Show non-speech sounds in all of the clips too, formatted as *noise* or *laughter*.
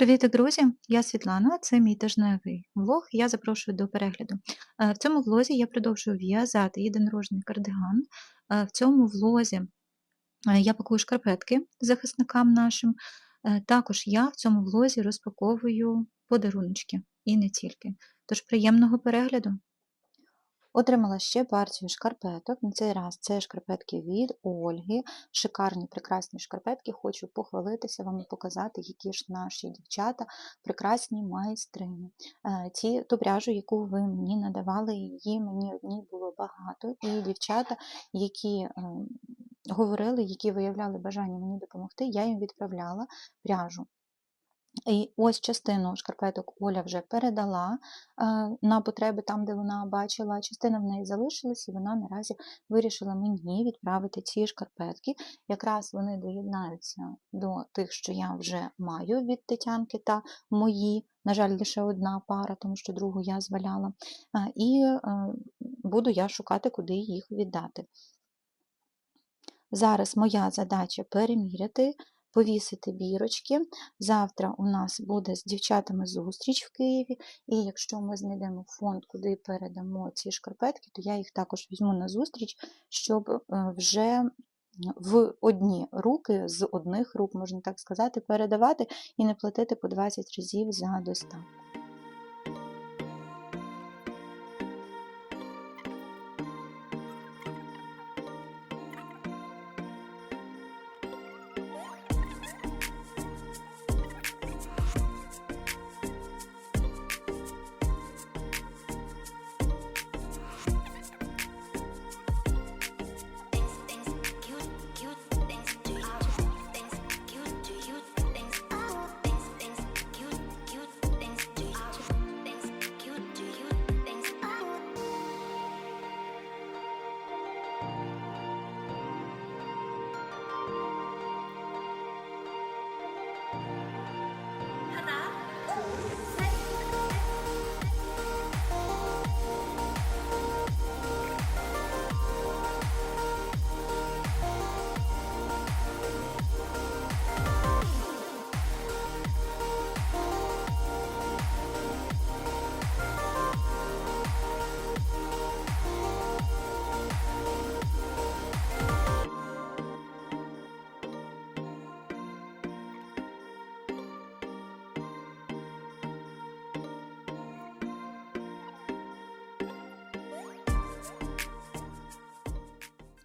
Привіт, друзі! Я Світлана, це мій тижневий влог. Я запрошую до перегляду. Е, В цьому влозі я продовжую в'язати єдинорожний кардиган. Е, В цьому влозі е, я пакую шкарпетки захисникам нашим. Також я в цьому влозі розпаковую подаруночки і не тільки. Тож приємного перегляду! Отримала ще партію шкарпеток. На цей раз це шкарпетки від Ольги. Шикарні, прекрасні шкарпетки. Хочу похвалитися вам і показати, які ж наші дівчата прекрасні майстрини. Е, Ті, ту пряжу, яку ви мені надавали, її мені одній було багато. І дівчата, які е, говорили, які виявляли бажання мені допомогти, я їм відправляла пряжу. І ось частину шкарпеток Оля вже передала на потреби там, де вона бачила. Частина в неї залишилась, і вона наразі вирішила мені відправити ці шкарпетки. Якраз вони доєднаються до тих, що я вже маю від Тетянки та мої. На жаль, лише одна пара, тому що другу я зваляла. І е, буду я шукати, куди їх віддати. Зараз моя задача переміряти, повісити бірочки. Завтра у нас буде з дівчатами зустріч в Києві, і якщо ми знайдемо фонд, куди передамо ці шкарпетки, то я їх також візьму на зустріч, щоб е, вже в одні руки, з одних рук, можна так сказати, передавати і не платити по 20 разів за доставку.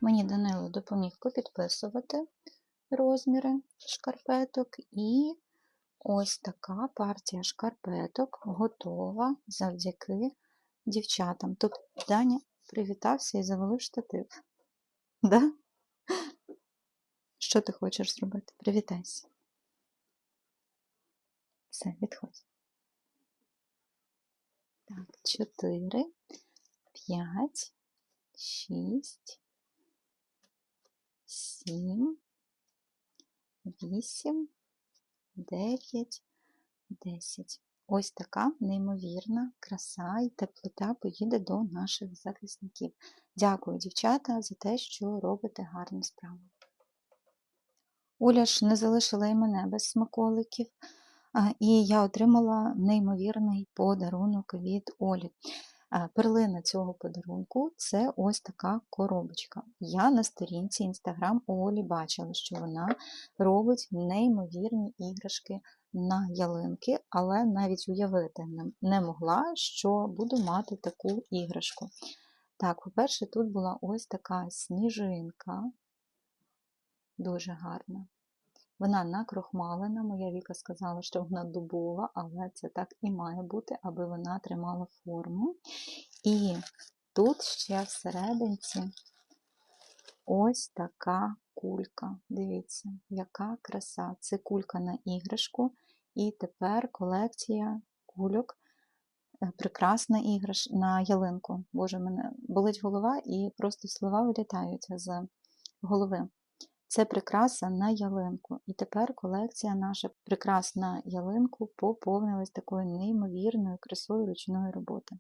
Мені Данило допоміг попідписувати розміри шкарпеток, і ось така партія шкарпеток готова завдяки дівчатам. Тут Даня привітався і завалив штатив. *laughs* Да? Що ти хочеш зробити? Привітайся. Все, відходь. Так, 4, 5, 6, 7, 8, 9, 10. Ось така неймовірна краса і теплота поїде до наших захисників. Дякую, дівчата, за те, що робите гарну справу. Оля ж не залишила і мене без смаколиків, і я отримала неймовірний подарунок від Олі. Перлина цього подарунку це ось така коробочка. Я на сторінці інстаграм у Олі бачила, що вона робить неймовірні іграшки на ялинки, але навіть уявити не могла, що буду мати таку іграшку. Так, по-перше, тут була ось така сніжинка, дуже гарна. Вона накрохмалена, моя Віка сказала, що вона дубова, але це так і має бути, аби вона тримала форму. І тут ще всерединці ось така кулька. Дивіться, яка краса. Це кулька на іграшку. І тепер колекція кульок. е, Прекрасна іграш на ялинку. Боже, мене болить голова і просто слова вилітають з голови. Це прикраса на ялинку. І тепер колекція наша прикрас на ялинку поповнилась такою неймовірною красою ручної роботи.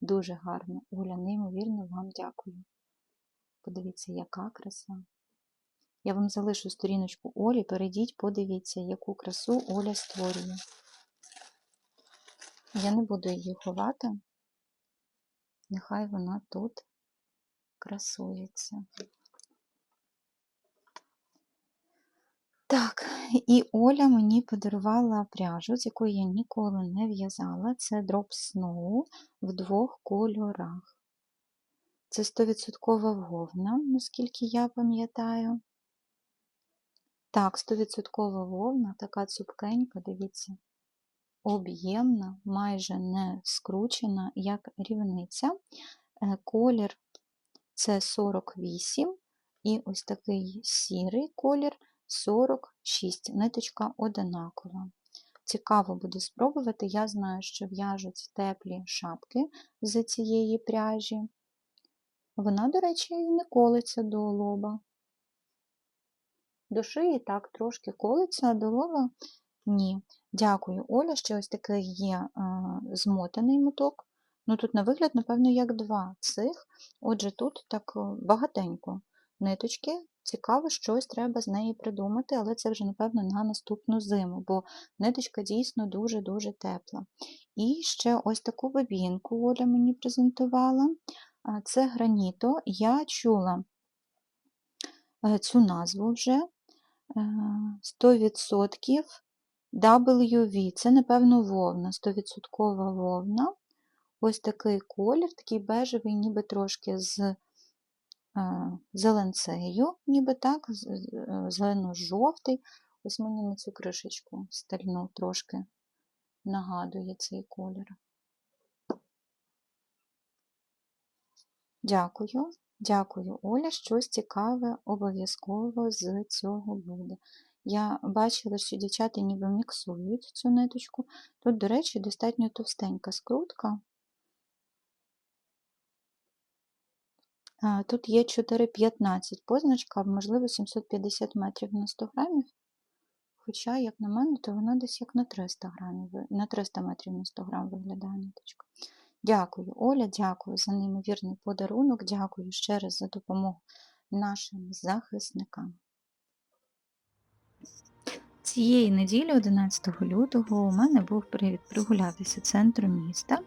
Дуже гарно. Оля, неймовірно вам дякую. Подивіться, яка краса. Я вам залишу сторіночку Олі, перейдіть, подивіться, яку красу Оля створює. Я не буду її ховати. Нехай вона тут красується. Так, і Оля мені подарувала пряжу, з якої я ніколи не в'язала. Це Drop Snow в двох кольорах. Це 100% вовна, наскільки я пам'ятаю. Так, 100% вовна, така цупкенька, дивіться, об'ємна, майже не скручена, як рівниця. Е, Колір це 48, і ось такий сірий колір 46. Ниточка одинакова. Цікаво буде спробувати. Я знаю, що в'яжуть теплі шапки з цієї пряжі. Вона, до речі, не колиться до лоба. До шиї так трошки колиться, а до лоба ні. Дякую, Оля, ще ось такий є е, змотаний моток. Ну тут на вигляд, напевно, як два цих. Отже, тут так е, багатенько ниточки. Цікаво, щось треба з неї придумати, але це вже, напевно, на наступну зиму, бо ниточка дійсно дуже-дуже тепла. І ще ось таку бобінку Оля мені презентувала. Це граніто. Я чула е, цю назву вже 100% WV. Це, напевно, вовна, 100% вовна. Ось такий колір, такий бежевий, ніби трошки з е, зеленцею, ніби так, е, зелено-жовтий. Ось мені на цю кришечку стальну трошки нагадує цей колір. Дякую, дякую, Оля. Щось цікаве обов'язково з цього буде. Я бачила, що дівчата ніби міксують цю ниточку. Тут, до речі, достатньо товстенька скрутка. Тут є 4,15 позначка, можливо, 750 метрів на 100 грамів. Хоча, як на мене, то вона десь як на 300 грамів, на 300 метрів на 100 грам виглядає ниточка. Дякую, Оля, дякую за неймовірний подарунок, дякую ще раз за допомогу нашим захисникам. Цієї неділі, 11 лютого, у мене був привід прогулятися центром міста,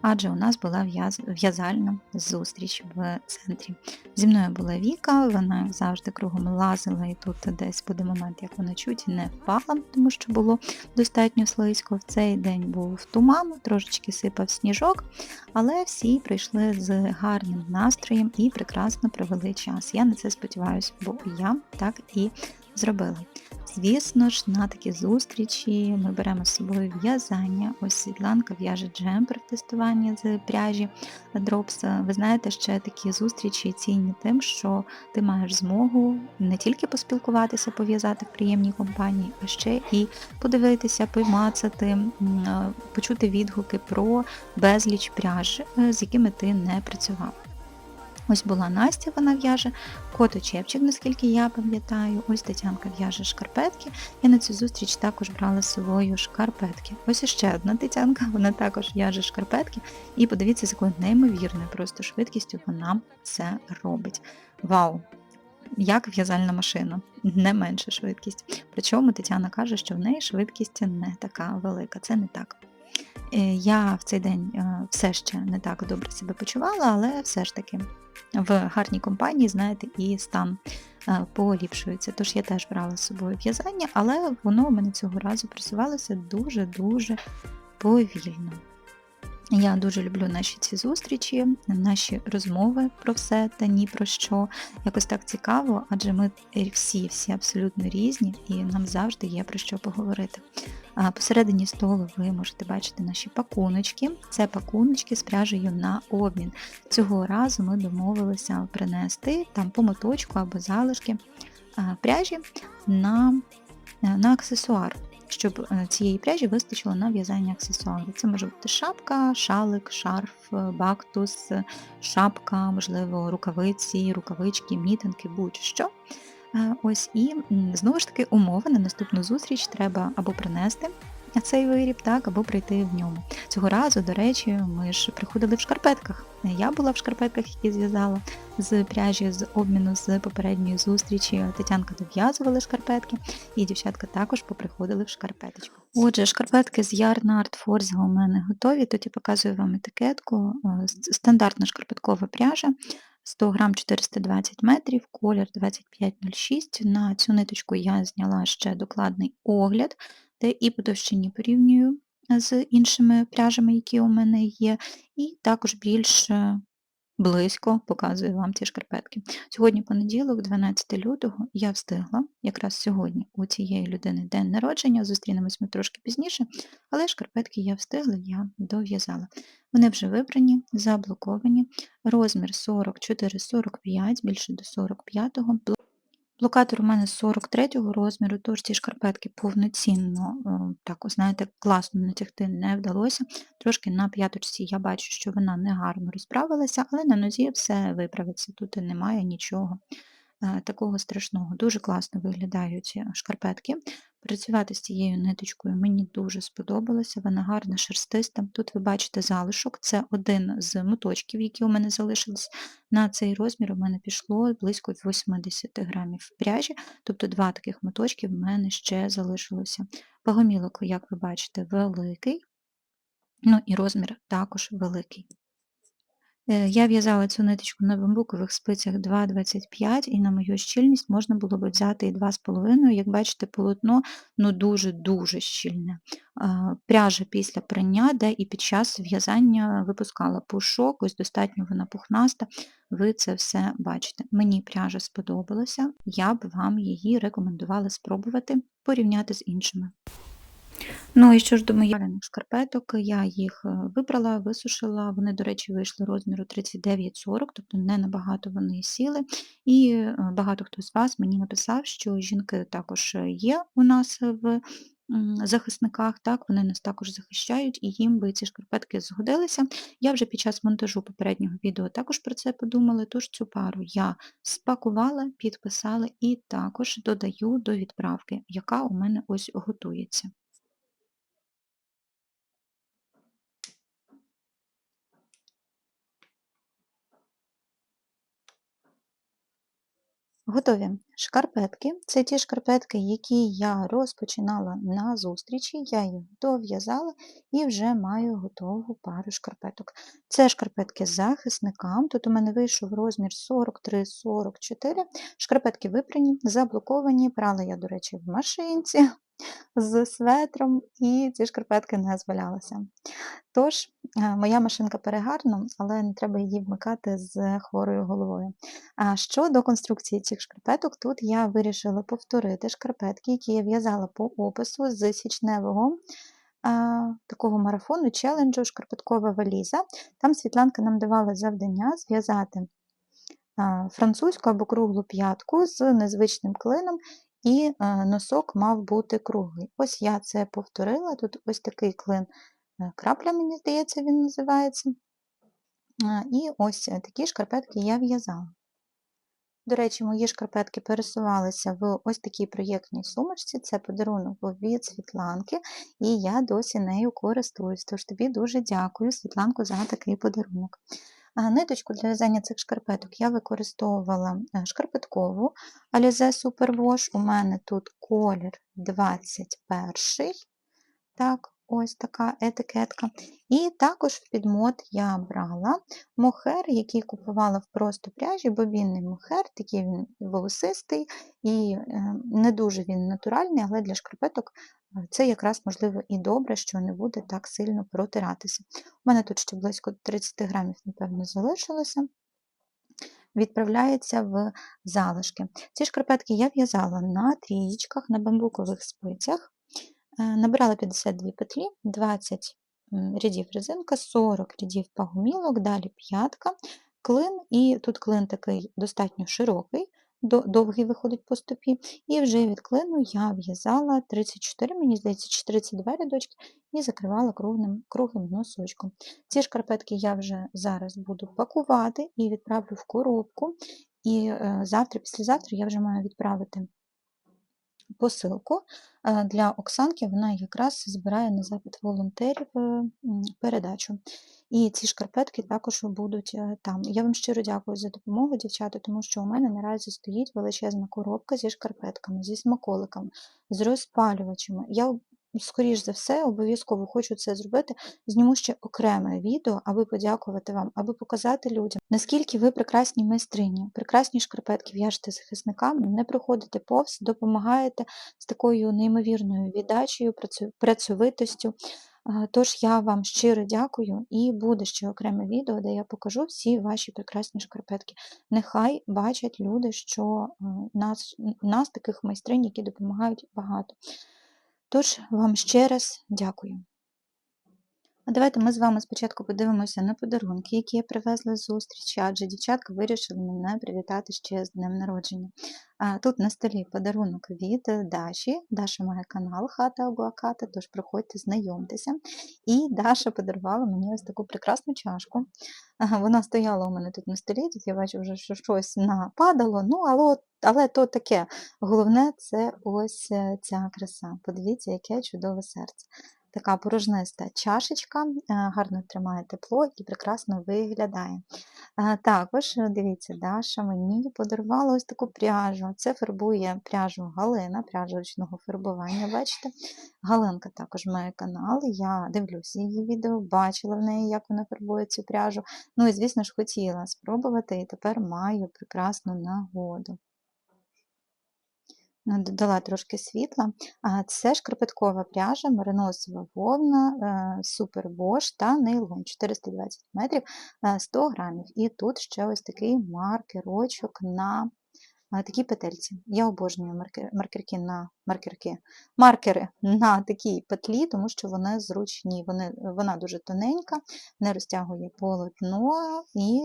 адже у нас була в'язальна зустріч в центрі. Зі мною була Віка, вона завжди кругом лазила, і тут десь буде момент, як вона чуть не впала, тому що було достатньо слизько. В цей день був туман, трошечки сипав сніжок, але всі прийшли з гарним настроєм і прекрасно провели час. Я на це сподіваюся, бо я так і зробила. Звісно ж, на такі зустрічі ми беремо з собою в'язання. Ось Світланка в'яже джемпер в тестуванні з пряжі дропса. Ви знаєте, ще такі зустрічі цінні тим, що ти маєш змогу не тільки поспілкуватися, пов'язати в приємній компанії, а ще і подивитися, помацати, почути відгуки про безліч пряж, е, з якими ти не працював. Ось була Настя, вона в'яже кото чепчик, наскільки я пам'ятаю. Ось Тетянка в'яже шкарпетки. Я на цю зустріч також брала з собою шкарпетки. Ось іще одна Тетянка, вона також в'яже шкарпетки. І подивіться, з якою неймовірною просто швидкістю вона це робить. Вау! Як в'язальна машина, не менша швидкість. Причому Тетяна каже, що в неї швидкість не така велика. Це не так. Е, я в цей день е, все ще не так добре себе почувала, але все ж таки в гарній компанії, знаєте, і стан е, поліпшується. Тож я теж брала з собою в'язання, але воно у мене цього разу просувалося дуже-дуже повільно. Я дуже люблю наші ці зустрічі, наші розмови про все та ні про що. Якось так цікаво, адже ми всі-всі абсолютно різні, і нам завжди є про що поговорити. Посередині столу ви можете бачити наші пакуночки. Це пакуночки з пряжею на обмін. Цього разу ми домовилися принести там по або залишки пряжі на, на аксесуар щоб е, цієї пряжі вистачило на в'язання аксесуарів. Це може бути шапка, шалик, шарф, бактус, шапка, можливо, рукавиці, рукавички, мітинки, будь-що. Е, ось І знову ж таки умови на наступну зустріч треба або принести цей виріб, так, або прийти в ньому. Цього разу, до речі, ми ж приходили в шкарпетках. Я була в шкарпетках, які зв'язала з пряжі з обміну з попередньої зустрічі. Тетянка дов'язувала шкарпетки, і дівчатка також поприходили в шкарпеточку. Отже, шкарпетки з Yarn Art Forza у мене готові. Тут я показую вам етикетку. Е, Стандартна шкарпеткова пряжа. 100 грам 420 метрів, колір 2506. На цю ниточку я зняла ще докладний огляд, де і по товщині порівнюю з іншими пряжами, які у мене є, і також більш е, близько показую вам ці шкарпетки. Сьогодні понеділок, 12 лютого, я встигла, якраз сьогодні у цієї людини день народження, зустрінемось ми трошки пізніше, але шкарпетки я встигла, я дов'язала. Вони вже вибрані, заблоковані, розмір 44-45, більше до 45-го. Блокатор у мене з 43-го розміру, тож ці шкарпетки повноцінно, е, так, знаєте, класно натягти не вдалося. Трошки на п'яточці я бачу, що вона не гарно розправилася, але на нозі все виправиться, тут немає нічого е, такого страшного. Дуже класно виглядають ці шкарпетки. Працювати з цією ниточкою мені дуже сподобалося, вона гарна, шерстиста. Тут ви бачите залишок, це один з моточків, які у мене залишились. На цей розмір у мене пішло близько 80 грамів пряжі, тобто два таких моточки в мене ще залишилося. Пагомілок, як ви бачите, великий, ну і розмір також великий. Е, Я в'язала цю ниточку на бамбукових спицях 2,25 і на мою щільність можна було б взяти і 2,5. Як бачите, полотно ну дуже-дуже щільне. Пряжа після прання, де і під час в'язання випускала пушок, ось достатньо вона пухнаста, ви це все бачите. Мені пряжа сподобалася, я б вам її рекомендувала спробувати порівняти з іншими. Ну і що ж до моїх шкарпеток, я їх е, вибрала, висушила. Вони, до речі, вийшли розміру 39-40, тобто не набагато вони сіли. І е, багато хто з вас мені написав, що жінки також є у нас в захисниках, так, вони нас також захищають, і їм би ці шкарпетки згодилися. Я вже під час монтажу попереднього відео також про це подумала, тож цю пару я спакувала, підписала і також додаю до відправки, яка у мене ось готується. Готові шкарпетки. Це ті шкарпетки, які я розпочинала на зустрічі, я їх дов'язала і вже маю готову пару шкарпеток. Це шкарпетки захисникам. Тут у мене вийшов розмір 43-44. Шкарпетки випрані, заблоковані. Прала я, до речі, в машинці з светром, і ці шкарпетки не звалялися. Тож, е, моя машинка перегарна, але не треба її вмикати з хворою головою. А щодо конструкції цих шкарпеток, тут я вирішила повторити шкарпетки, які я в'язала по опису з січневого такого марафону, челенджу шкарпеткова валіза. Там Світланка нам давала завдання зв'язати французьку або круглу п'ятку з незвичним клином, і носок мав бути круглий. Ось я це повторила. Тут ось такий клин крапля, мені здається, він називається. І ось такі шкарпетки я в'язала. До речі, мої шкарпетки пересувалися в ось такій проєктній сумочці. Це подарунок від Світланки, і я досі нею користуюсь. Тож тобі дуже дякую, Світланку, за такий подарунок. Ниточку для в'язання цих шкарпеток я використовувала е, шкарпеткову Alize Superwash. У мене тут колір 21. Так, ось така етикетка. І також в підмот я брала мохер, який купувала в просто пряжі, бобінний мохер, такий він волосистий і е, не дуже він натуральний, але для шкарпеток е, це якраз можливо і добре, що не буде так сильно протиратися. У мене тут ще близько 30 грамів, напевно, залишилося. Відправляється в залишки. Ці шкарпетки я в'язала на трієчках, на бамбукових спицях. Е, Набирала 52 петлі, 20 рядів резинка, 40 рядів пагомілок, далі п'ятка, клин, і тут клин такий достатньо широкий, довгий виходить по стопі, і вже від клину я в'язала 34, мені здається, чи 32 рядочки, і закривала круглим, круглим носочком. Ці шкарпетки я вже зараз буду пакувати і відправлю в коробку. І е, завтра, післязавтра я вже маю відправити посилку е, для Оксанки. Вона якраз збирає на запит волонтерів е, передачу. І ці шкарпетки також будуть е, там. Я вам щиро дякую за допомогу, дівчата, тому що у мене наразі стоїть величезна коробка зі шкарпетками, зі смаколиками, з розпалювачами. Я скоріш за все, обов'язково хочу це зробити. Зніму ще окреме відео, аби подякувати вам, аби показати людям, наскільки ви прекрасні майстрині, прекрасні шкарпетки в'яжете захисникам, не проходите повз, допомагаєте з такою неймовірною віддачею, працьовитостю. Тож я вам щиро дякую і буде ще окреме відео, де я покажу всі ваші прекрасні шкарпетки. Нехай бачать люди, що нас, нас таких майстринь, які допомагають багато. Тож вам ще раз дякую. А давайте ми з вами спочатку подивимося на подарунки, які я привезла з зустрічі, адже дівчатка вирішили мене привітати ще з днем народження. Тут на столі подарунок від Даші. Даша має канал Хата Агуаката, тож приходьте, знайомтеся. І Даша подарувала мені ось таку прекрасну чашку. Вона стояла у мене тут на столі, тут я бачу вже, що щось нападало, ну, але, але то таке. Головне це ось е, ця краса. Подивіться, яке чудове серце. Така порожниста чашечка, е, гарно тримає тепло і прекрасно виглядає. Е, Також, е, дивіться, Даша мені подарувала ось таку пряжу. Це фарбує пряжу Галина, пряжа ручного фарбування. Бачите? Галинка також має канал. Я дивлюся її відео, бачила в неї, як вона фарбує цю пряжу. Ну і, звісно ж, хотіла спробувати, і тепер маю прекрасну нагоду. Ну, Додала трошки світла. Це шкарпеткова пряжа, мериносова вовна, супербош супер бош та нейлон 420 метрів, е, 100 грамів. І тут ще ось такий маркерочок на е, такій петельці. Я обожнюю маркер- маркерки на маркерки, маркери на такій петлі, тому що вони зручні. Вони, вона дуже тоненька, не розтягує полотно. І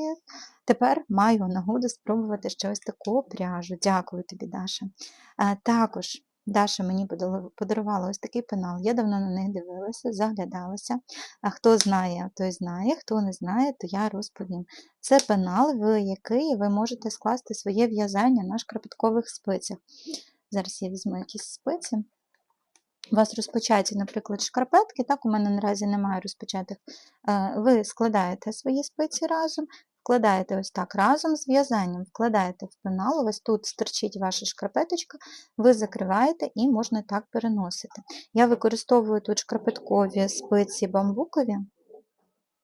тепер маю нагоду спробувати ще ось таку пряжу. Дякую тобі, Даша. А, Також Даша мені подарувала ось такий пенал. Я давно на них дивилася, заглядалася. А хто знає, той знає, хто не знає, то я розповім. Це пенал, в який ви можете скласти своє в'язання на шкарпеткових спицях. Зараз я візьму якісь спиці. У вас розпочаті, наприклад, шкарпетки, так, у мене наразі немає розпочатих. Е, Ви складаєте свої спиці разом, вкладаєте ось так разом з в'язанням, вкладаєте в пенал, ось тут стерчить ваша шкарпеточка, ви закриваєте і можна так переносити. Я використовую тут шкарпеткові спиці бамбукові.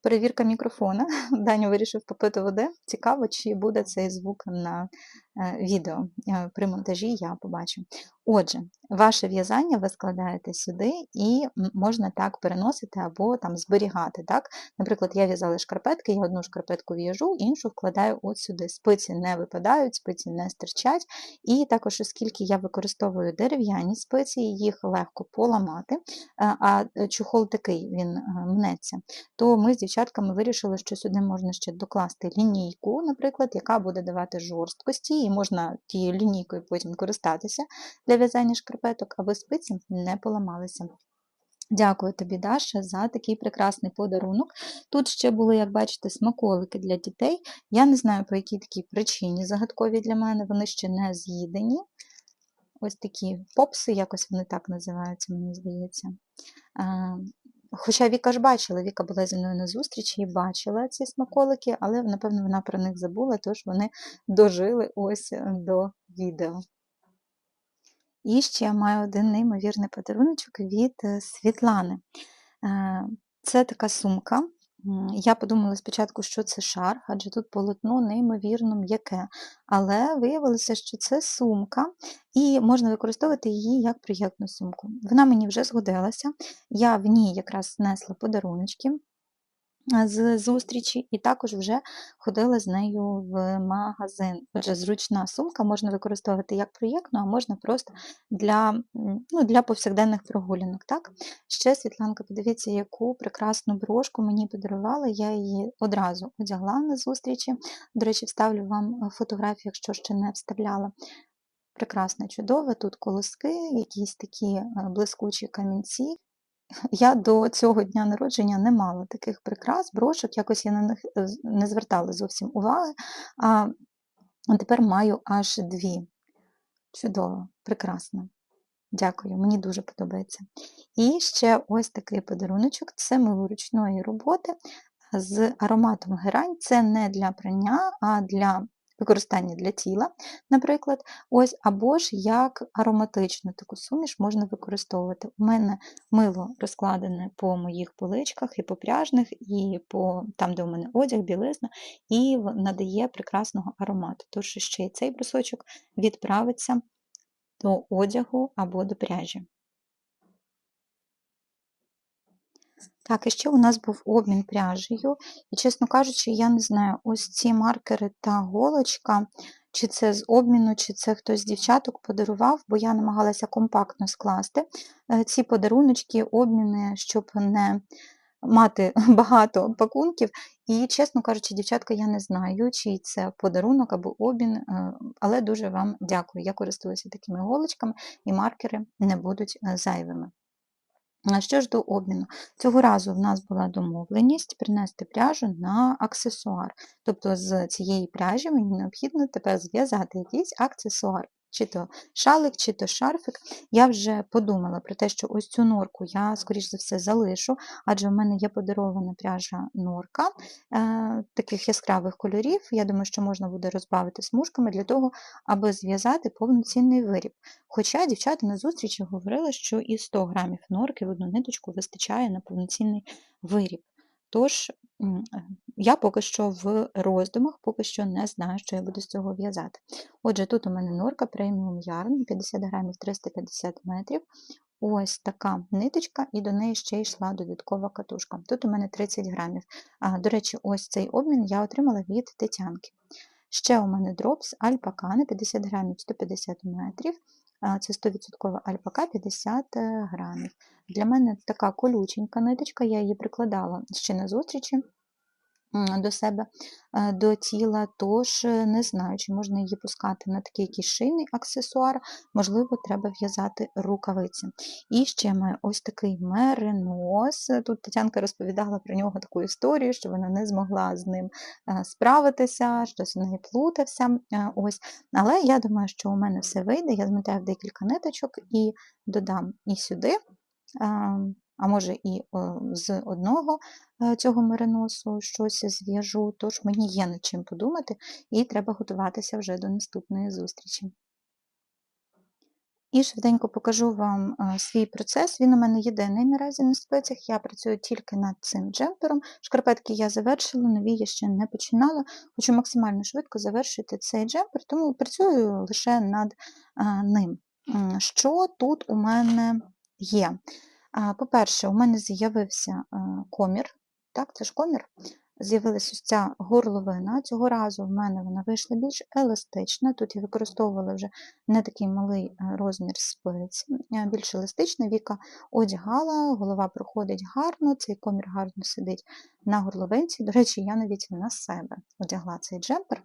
Перевірка мікрофона. *laughs* Даня вирішив попити води. Цікаво, чи буде цей звук на е, відео. Е, При монтажі я побачу. Отже, ваше в'язання ви складаєте сюди і можна так переносити або там зберігати. Так? Наприклад, я в'язала шкарпетки, я одну шкарпетку в'яжу, іншу вкладаю от сюди. Спиці не випадають, спиці не стирчать. І також, оскільки я використовую дерев'яні спиці, їх легко поламати, е, а чохол такий він мнеться, то ми з дівчатками вирішили, що сюди можна ще докласти лінійку, наприклад, яка буде давати жорсткості, і можна тією лінійкою потім користатися для в'язання шкарпеток, аби спиці не поламалися. Дякую тобі, Даша, за такий прекрасний подарунок. Тут ще були, як бачите, смаколики для дітей. Я не знаю, по якій такій причині загадкові для мене, вони ще не з'їдені. Ось такі попси, якось вони так називаються, мені здається. Хоча Віка ж бачила, Віка була зі мною на зустрічі і бачила ці смаколики, але, напевно, вона про них забула, тож вони дожили ось е, до відео. І ще я маю один неймовірний подаруночок від е, Світлани. Е, Це така сумка. Я подумала спочатку, що це шар, адже тут полотно неймовірно м'яке. Але виявилося, що це сумка, і можна використовувати її як проєктну сумку. Вона мені вже згодилася. Я в ній якраз несла подаруночки з зустрічі, і також вже ходила з нею в магазин. Отже, зручна сумка можна використовувати як проєктну, а можна просто для, ну, для повсякденних прогулянок. Так? Ще Світланка, подивіться, яку прекрасну брошку мені подарувала. Я її одразу одягла на зустрічі. До речі, вставлю вам е, фотографію, якщо ще не вставляла. Прекрасна, чудова, тут колоски, якісь такі е, блискучі камінці. Я до цього дня народження не мала таких прикрас, брошок, якось я на них е, не звертала зовсім уваги. А тепер маю аж дві. Чудово, прекрасно. Дякую, мені дуже подобається. І ще ось такий подаруночок це мило ручної роботи з ароматом герань. Це не для прання, а для використання для тіла, наприклад. Ось, Або ж як ароматичну таку суміш можна використовувати. У мене мило розкладене по моїх поличках, і по пряжних, і по там, де у мене одяг, білизна, і надає прекрасного аромату. Тож ще й цей брусочок відправиться до одягу або до пряжі. Так, і ще у нас був обмін пряжею, і, чесно кажучи, я не знаю, ось ці маркери та голочка, чи це з обміну, чи це хтось з дівчаток подарував, бо я намагалася компактно скласти е, ці подаруночки, обміни, щоб не мати *laughs* багато пакунків. І, чесно кажучи, дівчатка, я не знаю, чий це подарунок або обмін, е, але дуже вам дякую. Я користуюся такими голочками, і маркери не будуть е, зайвими. Що ж до обміну? Цього разу в нас була домовленість принести пряжу на аксесуар. Тобто з цієї пряжі мені необхідно тепер зв'язати якийсь аксесуар чи то шалик, чи то шарфик. Я вже подумала про те, що ось цю норку я, скоріш за все, залишу, адже в мене є подарована пряжа норка е, таких яскравих кольорів. Я думаю, що можна буде розбавити смужками для того, аби зв'язати повноцінний виріб. Хоча дівчата на зустрічі говорили, що і 100 грамів норки в одну ниточку вистачає на повноцінний виріб. Тож, я поки що в роздумах, поки що не знаю, що я буду з цього в'язати.Отже, тут у мене норка преміум ярн, 50 грамів 350 метрів. Ось така ниточка, і до неї ще йшла додаткова катушка. Тут у мене 30 грамів. А, До речі, ось цей обмін я отримала від Тетянки. Ще у мене дропс альпакана 50 грамів 150 метрів. Це 100% альпака 50 е, грамів. Для мене така колюченька ниточка, я її прикладала ще на зустрічі до себе, е, до тіла, тож е, не знаю, чи можна її пускати на такий якийсь шийний аксесуар, можливо, треба в'язати рукавиці. І ще маю ось такий меринос. Тут Тетянка розповідала про нього таку історію, що вона не змогла з ним е, справитися, щось в неї плутався. Ось. Але я думаю, що у мене все вийде, я змотаю декілька ниточок і додам і сюди а може і з одного е, цього мериносу щось зв'яжу, тож мені є над чим подумати, і треба готуватися вже до наступної зустрічі. І швиденько покажу вам е, свій процес. Він у мене єдиний наразі на спецях. Я працюю тільки над цим джемпером. Шкарпетки я завершила, нові я ще не починала. Хочу максимально швидко завершити цей джемпер, тому працюю лише над е, ним. Що тут у мене є? По-перше, у мене з'явився е, комір, так, це ж комір, з'явилася ось ця горловина. Цього разу в мене вона вийшла більш еластична. Тут я використовувала вже не такий малий е, розмір спиць, більш еластична, віка одягала, голова проходить гарно, цей комір гарно сидить на горловинці. До речі, я навіть на себе одягла цей джемпер.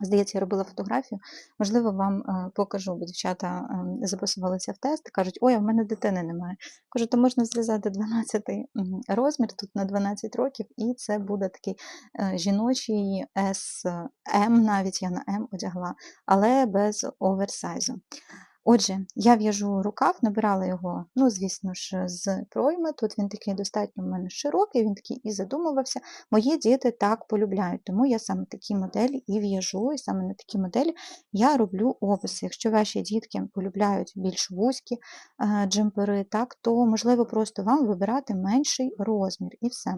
Здається, я робила фотографію, можливо, вам е, покажу, бо дівчата ем, записувалися в тест кажуть, ой, а в мене дитини немає. Кажу, то можна зв'язати 12 розмір, тут на 12 років, і це буде такий е, жіночий SM, навіть я на М одягла, але без оверсайзу. Отже, я в'яжу рукав, набирала його, ну, звісно ж, з пройми. Тут він такий достатньо в мене широкий, він такий і задумувався. Мої діти так полюбляють, тому я саме такі моделі і в'яжу, і саме на такі моделі я роблю описи. Якщо ваші дітки полюбляють більш вузькі е, джемпери, так, то можливо просто вам вибирати менший розмір і все.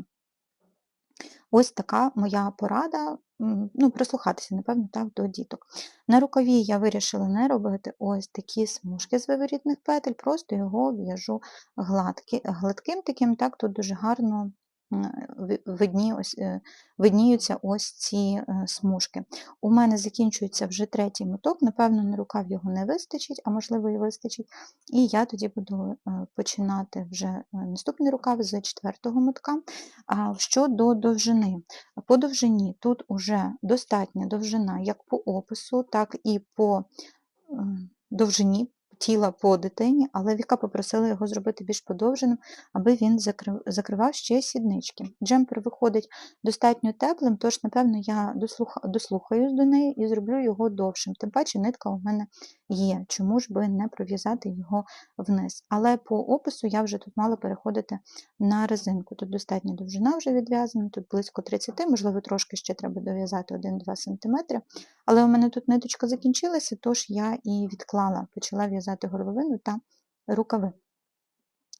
Ось така моя порада, ну, прислухатися, напевно, так, до діток. На рукаві я вирішила не робити ось такі смужки з виворітних петель, просто його в'яжу гладким таким, так, тут дуже гарно видні, ось, е, видніються ось ці е, смужки. У мене закінчується вже третій моток, напевно, на рукав його не вистачить, а можливо і вистачить. І я тоді буду е, починати вже наступний рукав з четвертого мотка. А щодо довжини, по довжині тут вже достатня довжина як по опису, так і по довжині тіла по дитині, але Віка попросила його зробити більш подовженим, аби він закривав ще сіднички. Джемпер виходить достатньо теплим, тож, напевно, я дослухаюсь до неї і зроблю його довшим. Тим паче нитка у мене є, чому ж би не пров'язати його вниз. Але по опису я вже тут мала переходити на резинку. Тут достатня довжина вже відв'язана, тут близько 30, можливо, трошки ще треба дов'язати 1-2 см. Але у мене тут ниточка закінчилася, тож я і відклала, почала в'язати горловину та рукави.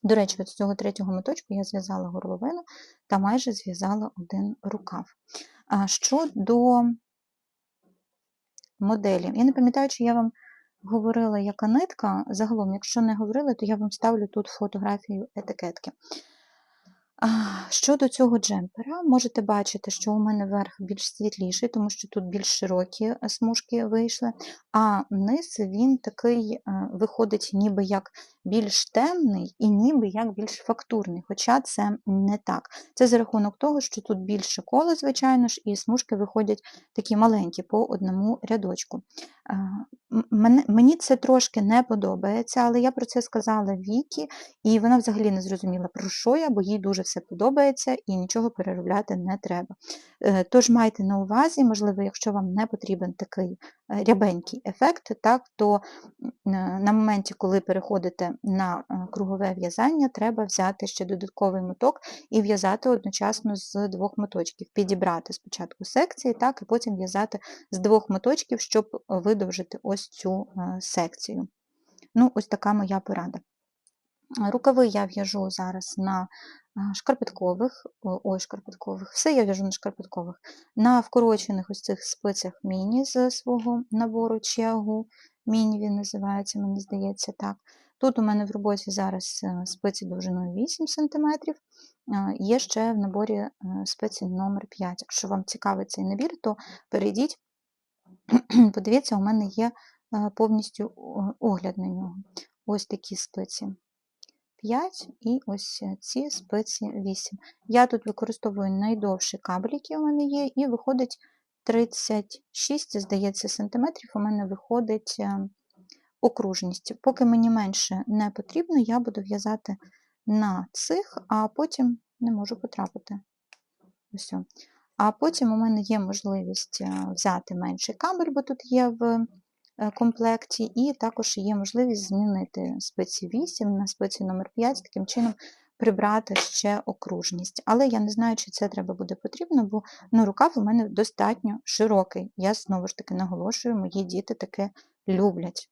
До речі, з цього третього моточку я зв'язала горловину та майже зв'язала один рукав. А щодо моделі, я не пам'ятаю, чи я вам говорила, яка нитка. Загалом, якщо не говорила, то я вам ставлю тут фотографію етикетки. Щодо цього джемпера, можете бачити, що у мене верх більш світліший, тому що тут більш широкі е, смужки вийшли, а низ він такий е, виходить ніби як більш темний і ніби як більш фактурний, хоча це не так. Це за рахунок того, що тут більше коло, звичайно ж, і смужки виходять такі маленькі по одному рядочку. Мені це трошки не подобається, але я про це сказала Вікі, і вона взагалі не зрозуміла, про що я, бо їй дуже все подобається і нічого переробляти не треба. Е, тож майте на увазі, можливо, якщо вам не потрібен такий е, рябенький ефект, так, то е, на моменті, коли переходите на кругове в'язання, треба взяти ще додатковий моток і в'язати одночасно з двох моточків, підібрати спочатку секції, так, і потім в'язати з двох моточків, щоб видовжити ось цю секцію. Ну, Ось така моя порада. Рукави я в'яжу зараз на шкарпеткових, ой, шкарпеткових, все я в'яжу на шкарпеткових, на вкорочених ось цих спицях міні з свого набору чиагу, міні він називається, мені здається, так. Тут у мене в роботі зараз е, спиці довжиною 8 см, є ще в наборі е, спиці номер 5 Якщо вам цікавий цей набір, то перейдіть, *clears throat* подивіться, у мене є е, повністю огляд на нього. Ось такі спиці. 5 і ось ці спиці 8. Я тут використовую найдовші кабель, які у мене є, і виходить 36, здається, сантиметрів, у мене виходить е, окружність. Поки мені менше не потрібно, я буду в'язати на цих, а потім не можу потрапити. Ось. А потім у мене є можливість е, взяти менший кабель, бо тут є в Е, комплекті, і також є можливість змінити спиці 8 на спиці номер 5 таким чином прибрати ще окружність. Але я не знаю, чи це треба буде потрібно, бо ну, рукав у мене достатньо широкий. Я знову ж таки наголошую, мої діти таке люблять.